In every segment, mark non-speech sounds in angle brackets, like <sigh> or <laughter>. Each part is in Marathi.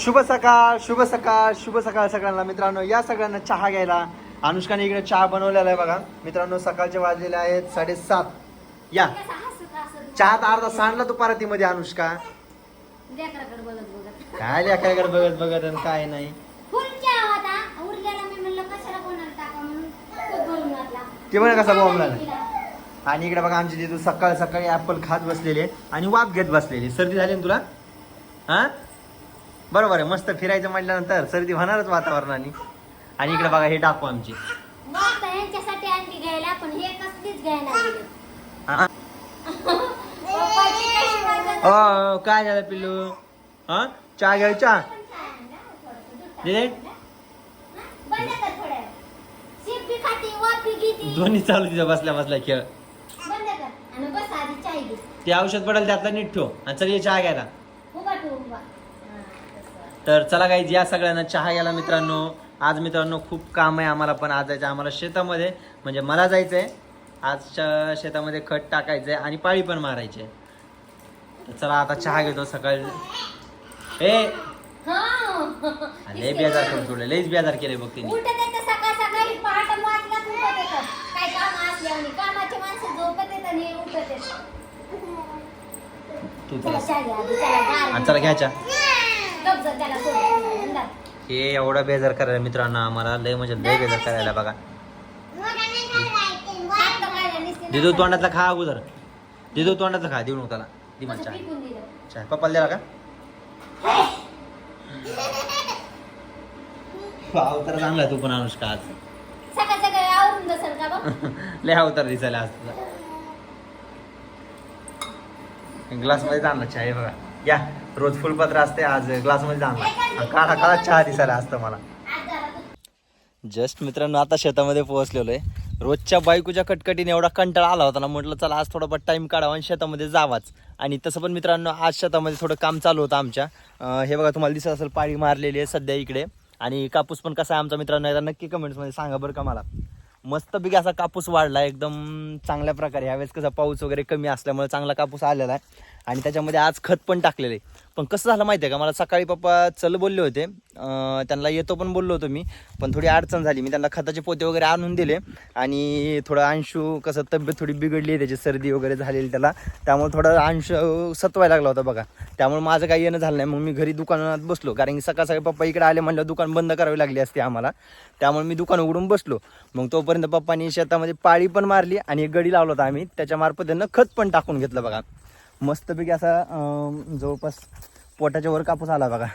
शुभ सकाळ शुभ सकाळ शुभ सकाळ सगळ्यांना. मित्रांनो या सगळ्यांना चहा घ्यायला. अनुष्काने इकडे चहा बनवलेला आहे बघा. मित्रांनो सकाळचे वाजलेले आहेत साडेसात. या. चहा तर अर्धा सांडला तू पार्टीमध्ये अनुष्का. काय लेकराकडे बघत बघत आणि काय नाही. ते म्हणे कसा बॉम्ब आणि इकडे बघा आमची तिथून सकाळ सकाळी ऍपल खात बसलेले आणि वाफ घेत बसलेली सर्दी झाली ना तुला? हा? बरोबर आहे मस्त फिरायचं म्हटल्यानंतर सर्दी होणारच वातावरणाने. आणि इकडे बघा हे टाकू आमची. मग तर यांच्यासाठी आणली घ्यायला पण हे कसलीच घ्यायला हा? काय झालं पिल्लू? हा? चहा वाफी घेती. दोन्ही चालू तिथं बसल्या बसल्या खेळ. बंद कर. आणि बस आधी चाय घे. ते औषध पडेल त्यातला नीट ठेव. आणि चल ये चहा घ्यायला उभा ठेव उभा हा, तसं. तर चला काही या सगळ्यांना चहा घ्यायला मित्रांनो. आज मित्रांनो खूप काम आहे आम्हाला पण. आज जायचं आम्हाला शेतामध्ये. म्हणजे मला जायचं आहे आजच्या शेतामध्ये खत टाकायचं आहे आणि पाळी पण मारायची तर चला आता चहा घेतो सकाळी. ए! हा. लय बेजार करून सोडले लयच बेजार केले बघ तिने. तू चला. घ्यायच्या गप जा, त्याला सोड. अंदाज. हे एवढा बेजार करायला मित्रांनो आम्हाला. लय म्हणजे लय बेजार करायला बघा. नुसते दिदू तोंडातला खा अगोदर. दिदू तोंडातला खा देऊ नको त्याला. दे मला कसं चहा. पिकून दिलं. चहा. पप्पाला दिला का? अवतार चांगला तू पण अनुष्का आज. सकाळ सकाळी आवरून बसल का बघ? <laughs> लय अवतार दिसायला आज तुला ग्लासमध्ये जाणं चहा हे बघा. या. रोज फुलपत्र असते आज ग्लासमध्ये जाणार. काळा काळा चहा दिसायला असतं मला. जस्ट मित्रांनो आता शेतामध्ये पोहोचलेलो आहे रोजच्या बायकोच्या कटकटीने एवढा कंटाळा आला होता ना म्हटलं चला आज थोडाफार टाईम काढावा आणि शेतामध्ये जावाच. आणि तसं पण मित्रांनो आज शेतामध्ये थोडं काम चालू होतं आमच्या. हे बघा तुम्हाला दिसत असेल पाळी मारलेली आहे सध्या इकडे. आणि कापूस पण कसा आहे आमचा मित्रांनो एकदा नक्की कमेंट्समध्ये सांगा बरं का मला. मस्तपैकी असा कापूस वाढला एकदम चांगल्या प्रकारे. यावेळेस कसा पाऊस वगैरे कमी असल्यामुळे चांगला कापूस आलेला आहे. आणि त्याच्यामध्ये आज खत पण टाकलेलं आहे. पण कसं झालं माहिती आहे का? मला सकाळी पप्पा चल बोलले होते. त्यांना येतो पण बोललो होतो मी. पण थोडी अडचण झाली. मी त्यांना खताचे पोते वगैरे आणून दिले. आणि थोडं अंशू कसं तब्येत थोडी बिघडली आहे त्याची सर्दी वगैरे झालेली त्याला. त्यामुळे थोडं अंश सतवायला लागला होता बघा. त्यामुळे माझं काही येणं झालं नाही. मग मी घरी दुकानात बसलो. कारण की सकाळ सकाळी पप्पा इकडे आले म्हणलं दुकान बंद करावी लागली असते आम्हाला. त्यामुळे मी दुकान उघडून बसलो. मग तोपर्यंत पप्पानी शेतामध्ये पाळी पण मारली आणि एक गडी लावला होता आम्ही. त्याच्यामार्फत त्यांना खत पण टाकून घेतलं बघा. मस्तपैकी असा जवळपास पोटाच्या वर कापूस आला बघा.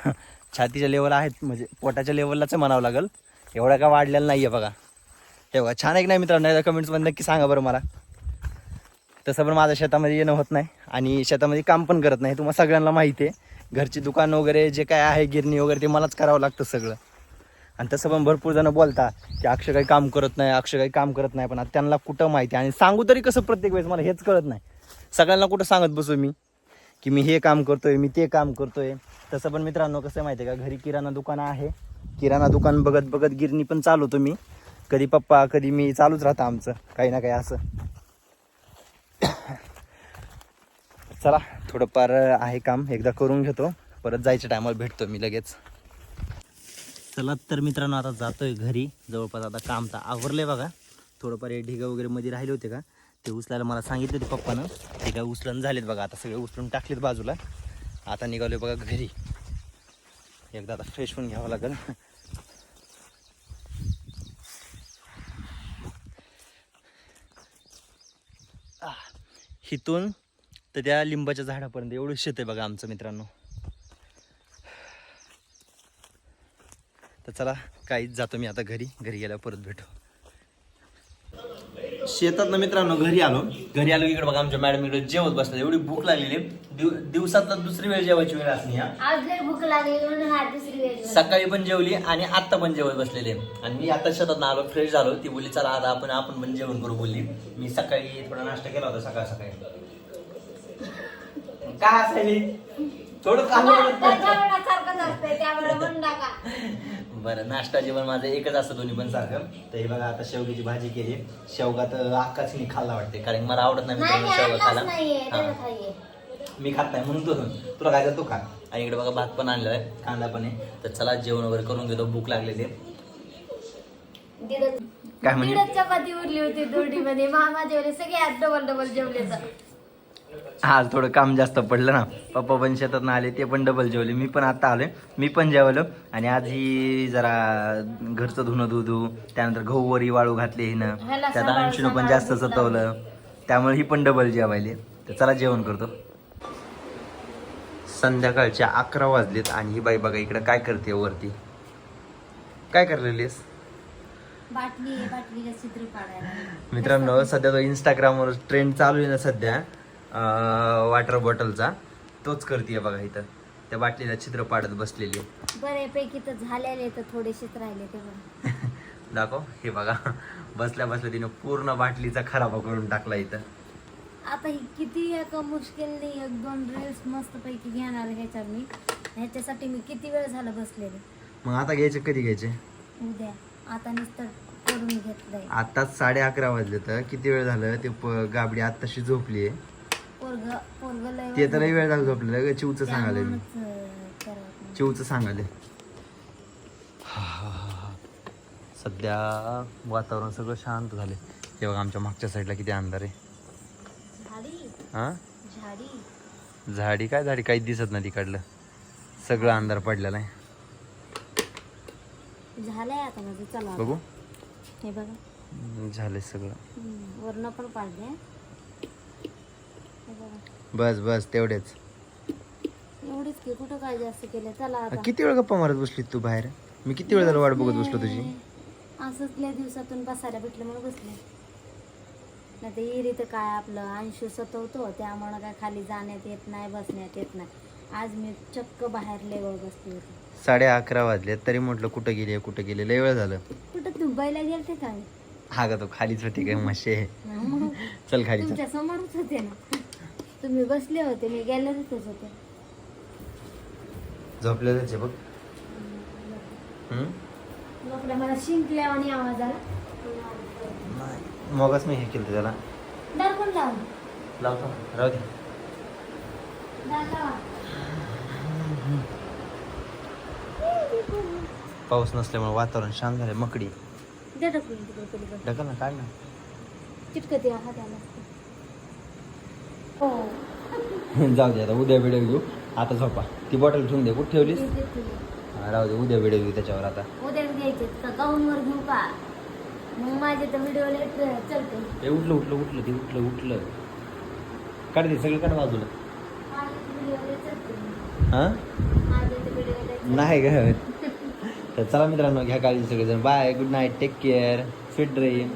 छातीच्या लेवल आहेत म्हणजे पोटाच्या लेवललाच म्हणावं लागेल. एवढा का वाढलेला नाही आहे बघा. हे बघा छान आहे की नाही मित्रांनो? एकदा कमेंट्समध्ये नक्की सांगा बरं मला. तसं पण माझ्या शेतामध्ये येणं होत नाही आणि शेतामध्ये काम पण करत नाही. तुम्हाला सगळ्यांना माहिती आहे घरची दुकान वगैरे जे काय आहे गिरणी वगैरे ते मलाच करावं लागतं सगळं. आणि तसं पण भरपूर जण बोलतात की अक्षर काही काम करत नाही अक्षर काही काम करत नाही पण आता त्यांना कुठं माहिती? आहे आणि सांगू तरी कसं प्रत्येक वेळेस? मला हेच कळत नाही. सगळ्यांना कुठं सांगत बसू मी? की मी हे काम करतोय मी ते काम करतोय. तसं पण मित्रांनो कसं आहे माहिती आहे का? घरी किराणा दुकान आहे. किराणा दुकान बघत बघत गिरणी पण चालवतो मी. कधी पप्पा कधी मी चालूच राहतं आमचं. काही ना काही असं. <coughs> चला थोडंफार आहे काम. एकदा करून घेतो. परत जायच्या टायमाला भेटतो मी लगेच. चला तर मित्रांनो आता जातोय घरी. जवळपास आता काम तर आवरले बघा. थोडंफार हे ढिगा वगैरे मध्ये राहिले होते का? ते उचलायला मला सांगितले होते पप्पानं. ते काय उचलून झालेत बघा आता सगळे उचलून टाकलेत बाजूला. आता निघालोय बघा घरी. एकदा आता फ्रेश होऊन घ्यावं लागेल. आह, हिथून तर त्या लिंबाच्या झाडापर्यंत एवढं शेत आहे बघा आमचं मित्रांनो. तर चला काहीच जातो मी आता घरी. घरी गेल्यावर परत भेटू. शेतात ना मित्रांनो घरी आलो. घरी आलो इकडे बघा आमच्या मॅडम इकडे जेवत बसतात एवढी भूक लागलेली आहे. दिव दिवसातला दुसरी वेळ जेवायची वेळ असली हा. आज लय भूक लागली म्हणून आज दुसरी वेळ जेवण. सकाळी पण जेवली आणि आता पण जेवत बसलेले आणि मी आता शेतात आलो फ्रेश झालो. ती बोलली चला आता आपण आपण पण जेवण करू बोलली. मी सकाळी थोडा नाश्ता केला होता सकाळ सकाळी. काय असायली? थोडं असतंय त्यामुळे <laughs> बरं नाश्ता जेवण माझं एकच असतं दोन्ही पण सारखं. तर हे बघा आता शेवग्याची भाजी केली. शेवगा तर आकाशनी खाल्ला वाटते कारण मला आवडत नाही मित्रांनो शेवगा खायला. हा. खाईये मी खात नाही म्हणून तो तुला काय तू खा. आणि इकडे बघा भात पण आणलेला आहे कांदा पण आहे. तर चला जेवण वगैरे करून घेतो भूक लागलेली आहे दीडच काय म्हणजे? दीडच चपाती उरली होती दोडीमध्ये मामा जेवले सगळे आज डबल डबल जेवले तर. आज थोडं काम जास्त पडलं ना. पप्पा पण शेतात आले ते पण डबल जेवले. मी पण आता आलोय. मी पण जेवलो. आणि आज ही जरा घरचं धुणं धुधू त्यानंतर गहू वरी वाळू घातली हिनं. त्यात अंशून पण जास्त सतवलं. त्यामुळे ही पण डबल जेवायली. तर चला जेवण करतो. संध्याकाळच्या अकरा वाजलेत आणि ही बाई बघा इकडे काय करते वरती. काय करलेलीस मित्रांनो सध्या तो इंस्टाग्रामवर ट्रेंड चालू आहे ना सध्या. वॉटर बॉटलचा तोच करते बघा इथं. त्या बाटलीला छिद्र पाडत बसलेली आहे. बऱ्यापैकी तर झालेले तर थोडेसेच राहिले ते बघ <laughs> दाखव हे बघा. बसल्या बसल्या तिने पूर्ण बाटलीचा खराबा करून टाकला इथं. आता ही किती एक मुश्किलने एक दोन रील्स मस्त पैकी घेणार ह्याच्यावर मी. ह्याच्यासाठी मी किती वेळ झाला बसलेले? मग आता घ्यायचे कधी घ्यायचे? उद्या. आता नुसतं करून घेतलंय. आताच साडे अकरा वाजले तर किती वेळ झालं? ते प- गाबडी आत्ताशी झोपली आहे पोरग पोरग लय ते तर लई वेळ झालं झोपलेलं. चिवचं सांगाले मी त्यामुळंच, अं, करत नाही. चिवचं सांगाले सध्या वातावरण सगळं शांत झाले हे बघा आमच्या मागच्या साईडला किती अंधार आहे. झाडी? हा? झाडी. झाडी काय झाडी? काहीच दिसत नाही तिकडलं. सगळं अंधार पडलेलं आहे. झालंय आता माझं चला. बघू. हे बघा. सगळं. हम्म, वरनं पण पाडले बस बस तेवढेच. एवढीच की कुठं काय जास्त केलं? चला आता. किती वेळ गप्पा मारत बसली तू बाहेर? मी किती वेळ झालं वाट बघत बसलो तुझी? असंच लय दिवसातून बसायला भेटलं म्हणून बसले. नाही तर इरी तर काय आपलं अंशू सतवतो त्यामुळं काय खाली जाण्यात येत नाही बसण्यात येत नाही. आज मी चक्क बाहेर लेवळ बसली होती. साडे अकरा वाजले तरी म्हटलं कुठं गेली कुठं गेली लय वेळ झालं. कुठं दुबईला गेलते काय हा का तो खालीच होती काय मशे. चल खाली चल. तुमच्या समोरच होते ना. तुम्ही बसले होते मी गॅलरीतच होते. झोपलेलंच आहे बघ. हम्म? मला शिंकल्या आणि आवाज आला. नाही मगच मी हे केलं त्याला. दार पण लावून लावतो राहू दे. दार लावा. पाऊस नसल्यामुळे वातावरण शांत झालं मकडी. दे ढकलून तिकडे पलीकडे ढकल ना काढ ना. चिटकते हात आला <laughs> जाऊ दे आता उद्या व्हिडिओ घेऊ. आता झोपा. ती बॉटल ठेवून दे कुठे ठेवलीस. हा, राहू दे उद्या व्हिडिओ घेऊ त्याच्यावर आता. उद्या घ्यायचे का? गाऊनवर घेऊ का? मग माझे तर व्हिडिओ लेट चलते. हे उठलं उठलं उठलं ते उठलं उठलं. काढ दे सगळं काढ बाजूला. माझे तर व्हिडिओ लेट चलते. हां? माझे तर व्हिडिओ लेट नाही ग. <laughs> तर चला मित्रांनो घ्या काळजी सगळेजण. Bye good night take care sweet dream